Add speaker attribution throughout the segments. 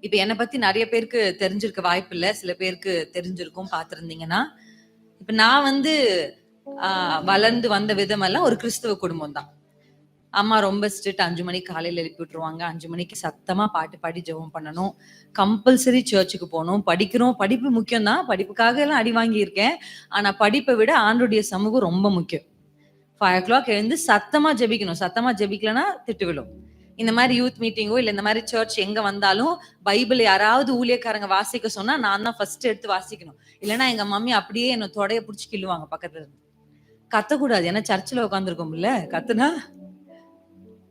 Speaker 1: இப்ப என்னை பத்தி நிறைய பேருக்கு தெரிஞ்சிருக்க வாய்ப்பு இல்ல. சில பேருக்கு தெரிஞ்சிருக்கும் பாத்திருந்தீங்கன்னா இப்ப நான் வந்து ஆஹ், வளர்ந்து வந்த விதமெல்லாம் ஒரு கிறிஸ்தவ குடும்பம் தான். அம்மா ரொம்ப ஸ்ட்ரிக்ட் அஞ்சு மணிக்கு காலையில எழுப்பி விட்டுருவாங்க. அஞ்சு மணிக்கு சத்தமா பாட்டு பாடி ஜெபம் பண்ணணும். கம்பல்சரி சர்ச்சுக்கு போகணும். படிக்கிறோம். படிப்பு முக்கியம் தான். படிப்புக்காக எல்லாம் அடி வாங்கியிருக்கேன். ஆனா படிப்பை விட ஆண்டுடைய சமூகம் ரொம்ப முக்கியம். ஃபைவ் ஓ கிளாக் எழுந்து சத்தமா ஜெபிக்கணும். சத்தமா ஜெபிக்கலன்னா திட்டு விழும். இந்த மாதிரி யூத் மீட்டிங்கோ இல்ல இந்த மாதிரி சர்ச் எங்க வந்தாலும் பைபிள் யாராவது ஊழியக்காரங்க வாசிக்க சொன்னா நான் தான் ஃபர்ஸ்ட் எடுத்து வாசிக்கணும். இல்லைன்னா எங்க மம்மி அப்படியே என்ன தொடைய பிடிச்சி கிள்ளுவாங்க பக்கத்துல இருந்து. கத்தக்கூடாது ஏன்னா சர்ச்சில் உட்காந்துருக்கோம்ல கத்துனா?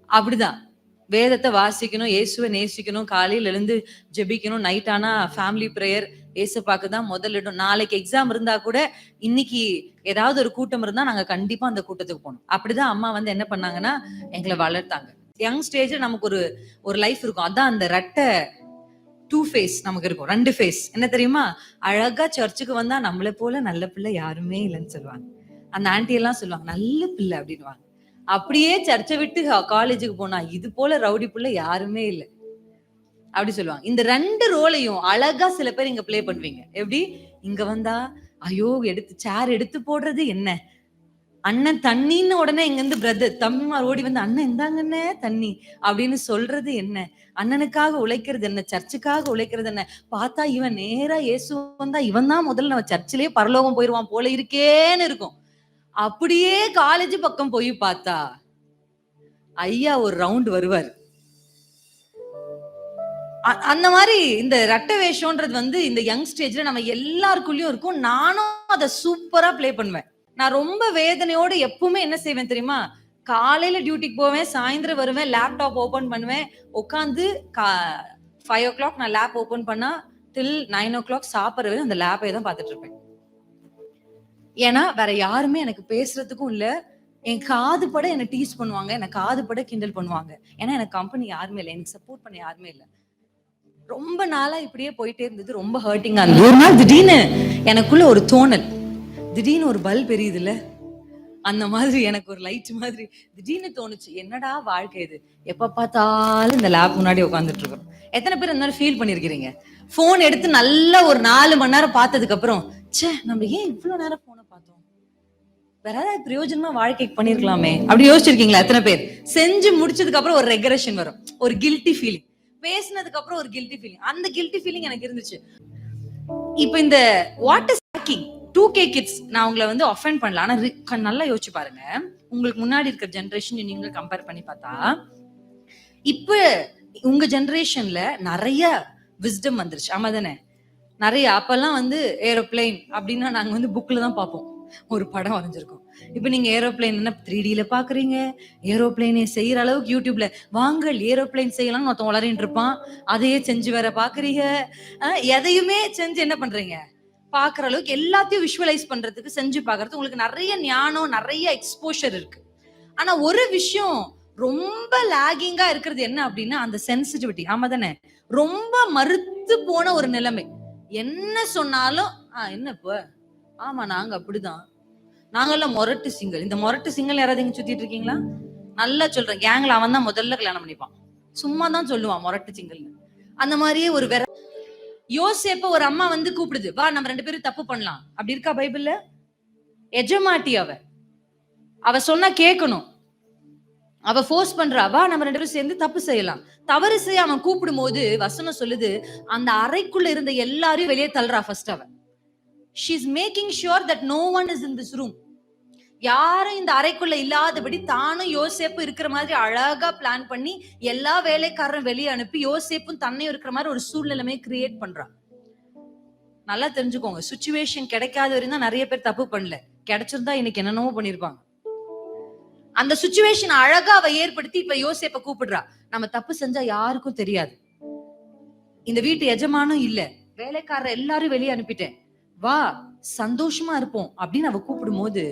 Speaker 1: அப்படிதான். வேதத்தை வாசிக்கணும் இயேசுவை நேசிக்கணும் காலையில எழுந்து ஜெபிக்கணும் நைட் ஆனா ஃபேமிலி ப்ரேயர் ஏசப்பாக்கு தான் முதலிடும். நாளைக்கு எக்ஸாம் இருந்தா கூட இன்னைக்கு ஏதாவது ஒரு கூட்டம் இருந்தா நாங்க கண்டிப்பா அந்த கூட்டத்துக்கு போகணும். அப்படிதான் அம்மா வந்து என்ன பண்ணாங்கன்னா எங்களை வளர்த்தாங்க. யங் ஸ்டேஜ்ல நமக்கு ஒரு ஒரு லைஃப் இருக்கும். அதான் அந்த ரெட்டை டூ ஃபேஸ் நமக்கு இருக்கும். ரெண்டு ஃபேஸ் என்ன தெரியுமா? அழகா சர்ச்சுக்கு வந்தா நம்மளை போல நல்ல பிள்ளை யாருமே இல்லைன்னு சொல்லுவாங்க. அந்த ஆன்ட்டி எல்லாம் சொல்லுவாங்க நல்ல பிள்ளை அப்படின்னுவாங்க. அப்படியே சர்ச்சை விட்டு காலேஜுக்கு போனா இது போல ரவுடி பிள்ளை யாருமே இல்லை. அப்படி சொல்லுவாங்க. இந்த ரெண்டு ரோலையும் அழகா சில பேர் இங்க பிளே பண்ணுவீங்க. எப்படி? இங்க வந்தா ஐயோ எடுத்து சேர் எடுத்து போடுறது என்ன? அண்ணன் தண்ணின்னு உடனே இங்க இருந்து பிரதர் தம்பிமார் ஓடி வந்து அண்ணன் இந்தாங்கண்ணே தண்ணி. அப்படின்னு சொல்றது என்ன? அண்ணனுக்காக உழைக்கிறது என்ன? சர்ச்சுக்காக உழைக்கிறது என்ன? பார்த்தா இவன் நேரா இயேசு வந்தா இவன் தான் முதல்ல நம்ம சர்ச்சிலே பரலோகம் போயிருவான் போல இருக்கேன்னு இருக்கும். அப்படியே காலேஜ் பக்கம் போய் பார்த்தா ஐயா ஒரு ரவுண்ட் வருவார். அந்த மாதிரி இந்த ரட்ட வேஷம்ன்றது வந்து இந்த யங் ஸ்டேஜ்ல நம்ம எல்லாருக்குள்ளயும் இருக்கும். நானும் அதை சூப்பரா ப்ளே பண்ணுவேன். நான் ரொம்ப வேதனையோடு எப்பவுமே என்ன செய்வேன் தெரியுமா? காலையில டியூட்டிக்கு போவேன் சாயந்தரம் வருவேன் லேப்டாப் ஓபன் பண்ணுவேன். உட்காந்து ஃபைவ் ஓ கிளாக் நான் லேப் ஓபன் பண்ணா டில் நைன் ஓ கிளாக் சாப்பிட்றவே அந்த லேப்பை தான் பார்த்துட்டு இருப்பேன். ஏன்னா வேற யாருமே எனக்கு பேசுறதுக்கும் இல்லை. என் காது பட என்னை டீச் பண்ணுவாங்க எனக்கு காது பட கிண்டல் பண்ணுவாங்க. ஏன்னா எனக்கு கம்பெனி யாருமே இல்லை. எனக்கு சப்போர்ட் பண்ண யாருமே இல்லை. ரொம்ப நாளா இப்படியே போயிட்டே இருந்தது. ரொம்ப ஹர்ட்டிங்கா இருந்தது. ஒரு நாள் திடீர்னு எனக்குள்ள ஒரு தோணல். திடீர்னு ஒரு பல்ப் எரியுதுல்ல அந்த மாதிரி எனக்கு ஒரு லைட் மாதிரி திடீர்னு தோணுச்சு. என்னடா வாழ்க்கை இது? எப்ப பார்த்தாலும் இந்த லேப் முன்னாடி உட்காந்துட்டு இருக்கோம். எத்தனை பேர் இந்த மாதிரி ஃபீல் பண்ணியிருக்கிறீங்க ஃபோன் எடுத்து நல்லா ஒரு நாலு மணி நேரம் பார்த்ததுக்கு அப்புறம் ச்சே நம்ம ஏன் இவ்வளவு நேரம் போனை பார்த்தோம்? வேற ஏதாவது பிரயோஜனமா வாழ்க்கைக்கு பண்ணிருக்கலாமே. அப்படி யோசிச்சிருக்கீங்களா எத்தனை பேர்? செஞ்சு முடிச்சதுக்கு அப்புறம் ஒரு ரெகரேஷன் வரும். ஒரு கில்ட்டி ஃபீலிங் பேசினதுக்கு அப்புறம் ஒரு கில்ட்டி ஃபீலிங் அந்த கில்ட்டி ஃபீலிங் எனக்கு இருந்துச்சு. இப்போ இந்த what is hacking to K kids நான் உங்களை வந்து அஃபெண்ட் பண்ணல. ஆனா நல்லா யோசிச்சு பாருங்க. உங்களுக்கு முன்னாடி இருக்கிற ஜென்ரேஷன் நீங்க கம்பேர் பண்ணி பார்த்தா இப்போ உங்க ஜென்ரேஷன்ல நிறைய விஸ்டம் வந்துருச்சு. ஆமா தானே? நிறைய அப்பெல்லாம் வந்து ஏரோப்ளேன் அப்படின்னா நாங்க வந்து புக்ல தான் பார்ப்போம். ஒரு படம் வரைஞ்சிருக்கோம். இப்போ நீங்க ஏரோப்ளேன் என்ன த்ரீ டில பாக்குறீங்க ஏரோப்ளேனே செய்யற அளவுக்கு யூடியூப்ல வாங்கல் ஏரோப்ளேன் செய்யலாம்னு ஒருத்தன் வளரின்னு இருப்பான். அதையே செஞ்சு வேற பாக்குறீங்க எதையுமே செஞ்சு என்ன பண்றீங்க? பாக்குற அளவுக்கு எல்லாத்தையும் விஷுவலைஸ் பண்றதுக்கு செஞ்சு பாக்குறது உங்களுக்கு நிறைய ஞானம் நிறைய எக்ஸ்போஷர் இருக்கு. ஆனா ஒரு விஷயம் ரொம்ப லாகிங்கா இருக்கிறது என்ன அப்படின்னா அந்த சென்சிட்டிவிட்டி ஆமா தானே? ரொம்ப மறுத்து போன ஒரு நிலைமை. என்ன சொன்னாலும் ஆஹ் என்ன இப்போ? ஆமா நாங்க அப்படிதான். நாங்கெல்லாம் மொரட்டு சிங்கல் இந்த மொரட்டு சிங்கல் யாராவது இங்க சுத்திட்டு இருக்கீங்களா? நல்லா சொல்றேன். கேங்ல அவன் தான் முதல்ல கல்யாணம் பண்ணிப்பான். சும்மா தான் சொல்லுவான் மொரட்டு சிங்கல் அந்த மாதிரியே ஒரு வெற யோசேப்ப ஒரு அம்மா வந்து கூப்பிடுது வா நம்ம ரெண்டு பேரும் தப்பு பண்ணலாம். அப்படி இருக்கா பைபிள்ல? எஜமாட்டி அவ. அவ சொன்னா கேட்கணும் அவ ஃபோர்ஸ் பண்றா வா நம்ம ரெண்டு பேரும் சேர்ந்து தப்பு செய்யலாம். தவறு செய்ய அவன் கூப்பிடும் போது வசனம் சொல்லுது அந்த அறைக்குள்ள இருந்த எல்லாரையும் வெளியே தள்ளுறா ஃபர்ஸ்ட் அவ. She's making sure that no one is in this room யாரும் இந்த அறைக்குள்ள இல்லாதபடி தானும் யோசேப்பும் இருக்கிற மாதிரி அழகா பிளான் பண்ணி எல்லா வேலைக்காரரும் வெளியே அனுப்பி யோசேப்பும் தன்னையும் இருக்கிற மாதிரி ஒரு சூழ்நிலைமை கிரியேட் பண்றான். நல்லா தெரிஞ்சுக்கோங்க சுச்சுவேஷன் கிடைக்காத வரையும் தான் நிறைய பேர் தப்பு பண்ணல. கிடைச்சிருந்தா இன்னைக்கு என்னென்னவோ பண்ணிருப்பாங்க. அந்த சுச்சுவேஷன் அழகா அவ ஏற்படுத்தி இப்ப யோசேப்ப கூப்பிடுறா. நம்ம தப்பு செஞ்சா யாருக்கும் தெரியாது. இந்த வீட்டு எஜமானும் இல்ல. வேலைக்காரர் எல்லாரும் வெளியே அனுப்பிட்டேன். வா சந்தோஷமா இருப்போம் அப்படின்னு அவ கூப்பிடும் போது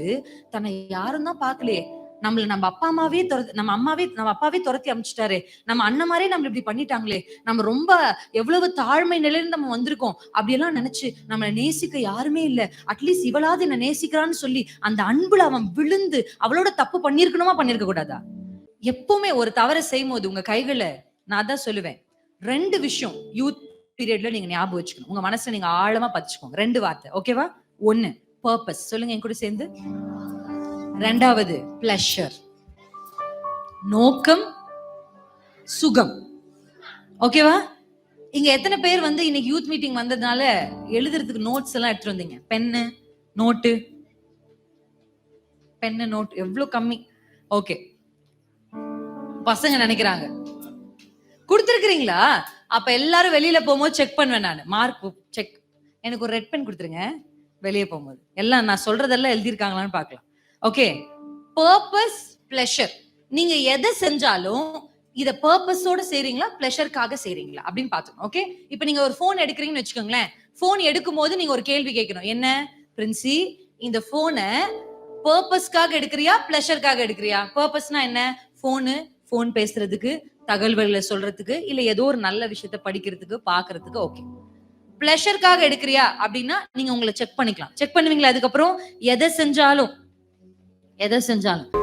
Speaker 1: தன்னை யாரும் தான் பாக்கலையே நம்மள நம்ம அப்பா அம்மாவே துரத்து நம்ம அம்மாவே நம்ம அப்பாவே துரத்தி அமைச்சிட்டாரு. நம்ம அண்ணன் மாதிரியே நம்மள இப்படி பண்ணிட்டாங்களே. நம்ம ரொம்ப எவ்வளவு தாழ்மை நிலையில நம்ம வந்திருக்கோம். அப்படியெல்லாம் நினைச்சு நம்மளை நேசிக்க யாருமே இல்ல. அட்லீஸ்ட் இவளாவது என்ன நேசிக்கிறான்னு சொல்லி அந்த அன்புல அவன் விழுந்து அவளோட தப்பு பண்ணிருக்கணுமா பண்ணிருக்க கூடாதா? எப்பவுமே ஒரு தவறை செய்யும் போது உங்க கைகளை நான் தான் சொல்லுவேன். ரெண்டு விஷயம் யூத் பீரியட்ல நீங்க ஞாபகம் வச்சுக்கணும். உங்க மனசுல நீங்க ஆழமா பதிச்சுக்கோங்க. ரெண்டு வார்த்தை ஓகேவா ஒன்னு பர்பஸ் சொல்லுங்க என் கூட சேர்ந்து. ரெண்டாவது பிளஷர் நோக்கம் சுகம். ஓகேவா இங்க எத்தனை பேர் வந்து இன்னைக்கு யூத் மீட்டிங் வந்ததுனால எழுதுறதுக்கு நோட்ஸ் எல்லாம் எடுத்துட்டு வந்தீங்க? பென்னு நோட்டு பென்னு நோட் எவ்வளவு கம்மி. ஓகே பசங்க நினைக்கிறாங்க. கொடுத்துருக்கீங்களா அப்ப எல்லாரும் வெளியில போகும்போது செக் பண்ணுவேன் நான். மார்க் செக் எனக்கு ஒரு ரெட் பென் கொடுத்துருங்க. வெளியே போகும்போது. எல்லாம் நான் சொல்றதெல்லாம் எழுதியிருக்காங்களான்னு பார்க்கலாம். ஓகே பர்பஸ் பிளஷர் நீங்க எதை செஞ்சாலும் இத பர்பஸோட செய்றீங்களா? பிளஷருக்காக செய்றீங்களா? அப்படின்னு பாத்துக்கணும் ஓகே இப்போ நீங்க ஒரு ஃபோன் எடுக்கிறீங்கன்னு வச்சுக்கோங்களேன். ஃபோன் எடுக்கும் போது நீங்க ஒரு கேள்வி கேட்கணும். என்ன? பிரின்சி இந்த போனை பர்பஸ்க்காக எடுக்கிறியா? பிளஷருக்காக எடுக்கிறியா? பர்பஸ்னா என்ன? ஃபோனு ஃபோன் பேசுறதுக்கு தகவல்களை சொல்றதுக்கு இல்ல ஏதோ ஒரு நல்ல விஷயத்த படிக்கிறதுக்கு பாக்குறதுக்கு ஓகே பிளஷருக்காக எடுக்கிறியா அப்படின்னா நீங்க உங்களை செக் பண்ணிக்கலாம். செக் பண்ணுவீங்களா? அதுக்கப்புறம் எதை செஞ்சாலும் எதை செஞ்சாலும்.